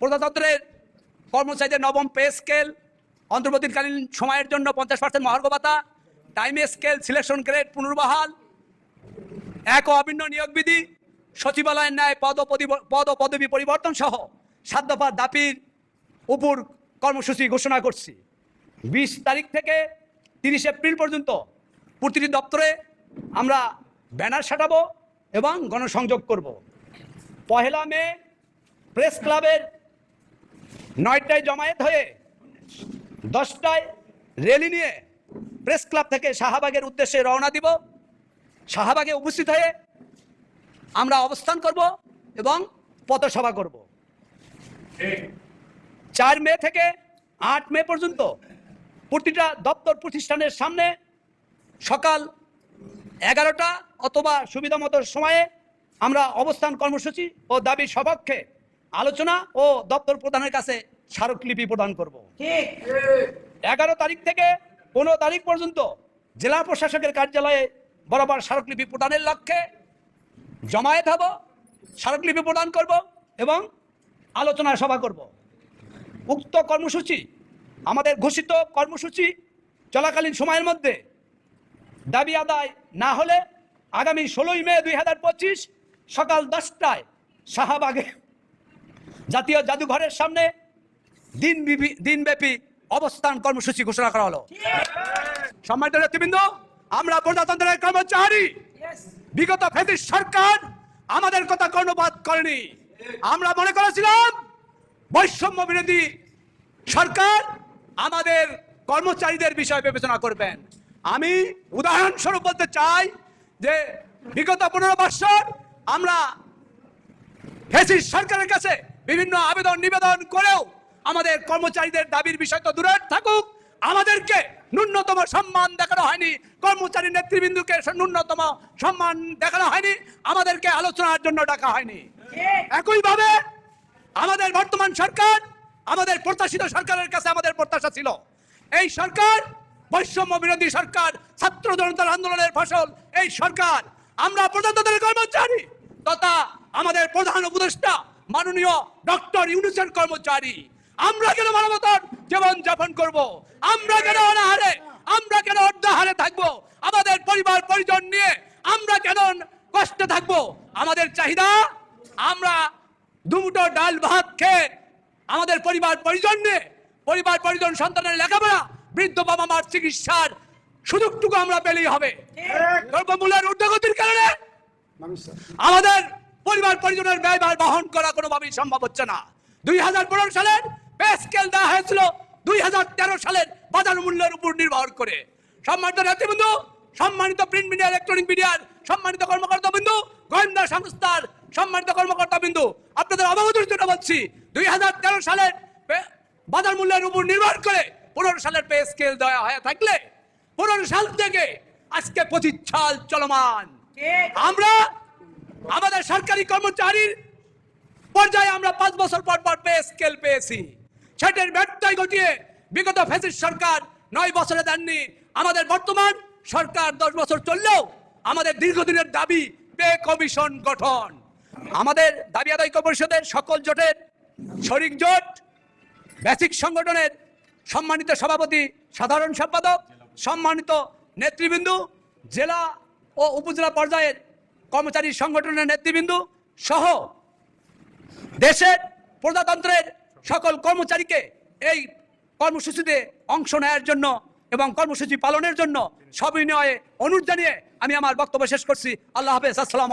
প্রজাতন্ত্রের কর্মচারীদের নবম পে স্কেল, অন্তর্বর্তীকালীন সময়ের জন্য পঞ্চাশ পার্সেন্ট মহার্ঘ ভাতা টাইম স্কেল সিলেকশন গ্রেড পুনর্বহাল, এক অভিন্ন নিয়োগ বিধি, সচিবালয়ের ন্যায় পদ পদ ও পদবি পরিবর্তন সহ সাত দফা দাপির উপর কর্মসূচি ঘোষণা করছি। বিশ তারিখ থেকে তিরিশ এপ্রিল পর্যন্ত প্রতিটি দপ্তরে আমরা ব্যানার সাটাবো এবং গণসংযোগ করব। পহেলা মে প্রেস ক্লাবের নয়টায় জমায়েত হয়ে দশটায় রেলি নিয়ে প্রেস ক্লাব থেকে শাহবাগের উদ্দেশ্যে রওনা দিব। শাহবাগে উপস্থিত হয়ে আমরা অবস্থান করব এবং পথসভা করব। চার মে থেকে আট মে পর্যন্ত প্রতিটা দপ্তর প্রতিষ্ঠানের সামনে সকাল এগারোটা অথবা সুবিধা মতো সময়ে আমরা অবস্থান কর্মসূচি ও দাবির সপক্ষে আলোচনা ও দপ্তর প্রধানের কাছে স্মারকলিপি প্রদান করব। এগারো তারিখ থেকে পনেরো তারিখ পর্যন্ত জেলা প্রশাসকের কার্যালয়ে বরাবর স্মারকলিপি প্রদানের লক্ষ্যে জমায়েত হব স্মারকলিপি প্রদান করব এবং আলোচনা সভা করব। উক্ত কর্মসূচি আমাদের ঘোষিত কর্মসূচি চলাকালীন সময়ের মধ্যে দাবি আদায় না হলে আগামী ষোলোই মে দুই হাজার পঁচিশ সকাল দশটায় শাহবাগে জাতীয় জাদুঘরের সামনে দিন দিনব্যাপী অবস্থান কর্মসূচি ঘোষণা করা হলো। সম্মানিত নেতৃবৃন্দ আমরা প্রজাতন্ত্রের কর্মচারী। বিগত ফেদির সরকার আমাদের কথা কর্ণপাত করেনি। আমরা মনে করেছিলাম বৈষম্য বিরোধী সরকার আমাদের কর্মচারীদের বিষয় বিবেচনা করবেন। আমি উদাহরণস্বরূপ বলতে চাই যে বিগত পনেরো বৎসর আমরা ফেসিস সরকারের কাছে বিভিন্ন আবেদন নিবেদন করেও আমাদের কর্মচারীদের দাবির বিষয় তো দূরে থাকুক। আমাদেরকে ন্যূনতম সম্মান দেখানো হয়নি। কর্মচারী নেতৃবৃন্দকে ন্যূনতম সম্মান দেখানো হয়নি। আমাদেরকে আলোচনার জন্য ডাকা হয়নি। একইভাবে আমাদের বর্তমান সরকার, আমাদের প্রত্যাশিত সরকারের কাছে আমাদের প্রত্যাশা ছিল। এই সরকার বৈষম্য বিরোধী সরকার, ছাত্র জনতার আন্দোলনের ফসল। এই সরকার, আমরা প্রজাতন্ত্রের কর্মচারী তথা আমাদের প্রধান উপদেষ্টা, মাননীয় ডক্টর ইউনুসের কর্মচারী। আমরা কেন মানবতার জীবন যাপন করব? আমরা কেন অনাহারে? আমরা কেন অর্ধাহারে থাকব? আমাদের পরিবার, পরিজন নিয়ে আমরা কেন কষ্টে থাকব? আমাদের চাহিদা? আমরা দুমুটো ডাল, ভাত খেয়ে আমাদের পরিবার, পরিজন নিয়ে, পরিবার, পরিজন সন্তানের লেখাপড়া, বৃদ্ধ বাবা মার চিকিৎসার সুযোগটুকু আমরা পেলেই হবে। দ্রব্যমূল্যের ঊর্ধ্বগতির কারণে আমাদের পরিবার, পরিজনের ব্যয়ভার বহন করা কোনোভাবেই সম্ভব হচ্ছে না। দুই হাজার পনেরো সালের পে স্কেল দেওয়া হয়েছিল দুই হাজার তেরো সালের বাজার মূল্যের উপর নির্ভর করে। সম্মানিত নেতৃবৃন্দু সম্মানিত প্রিন্ট মিডিয়া ইলেকট্রনিক মিডিয়ার সম্মানিত কর্মকর্তা বিন্দু গোয়েন্দা সংস্থার সম্মানিত কর্মকর্তা বিন্দু আপনাদের অবগতির জন্য বলছি দুই হাজার তেরো সালের বাজার মূল্যের উপর নির্ভর করে পনেরো সালের পে স্কেল দেওয়া হয়ে থাকলে পনেরো সাল থেকে আজকে পঁচিশ সাল চলমান আমরা আমাদের সরকারি কর্মচারীর পর্যায়ে আমরা পাঁচ বছর পর পর পে স্কেল পেয়েছি। সেটার ব্যর্থই ঘটিয়ে বিগত ফেসিস সরকার নয় বছরে দেননি। আমাদের বর্তমান সরকার দশ বছর চললেও আমাদের দীর্ঘদিনের দাবি পে কমিশন গঠন। আমাদের দাবি আদায় পরিষদের সকল জোটের শরিক জোট, বেসিক সংগঠনের সম্মানিত সভাপতি, সাধারণ সম্পাদক, সম্মানিত নেতৃবৃন্দ, জেলা ও উপজেলা পর্যায়ের কর্মচারী সংগঠনের নেতৃবৃন্দ সহ দেশের প্রজাতন্ত্রের সকল কর্মচারীকে এই কর্মসূচিতে অংশ নেওয়ার জন্য এবং কর্মসূচি পালনের জন্য সবিনয়ে অনুরোধ জানিয়ে আমি আমার বক্তব্য শেষ করছি। আল্লাহ হাফেজ, আসসালাম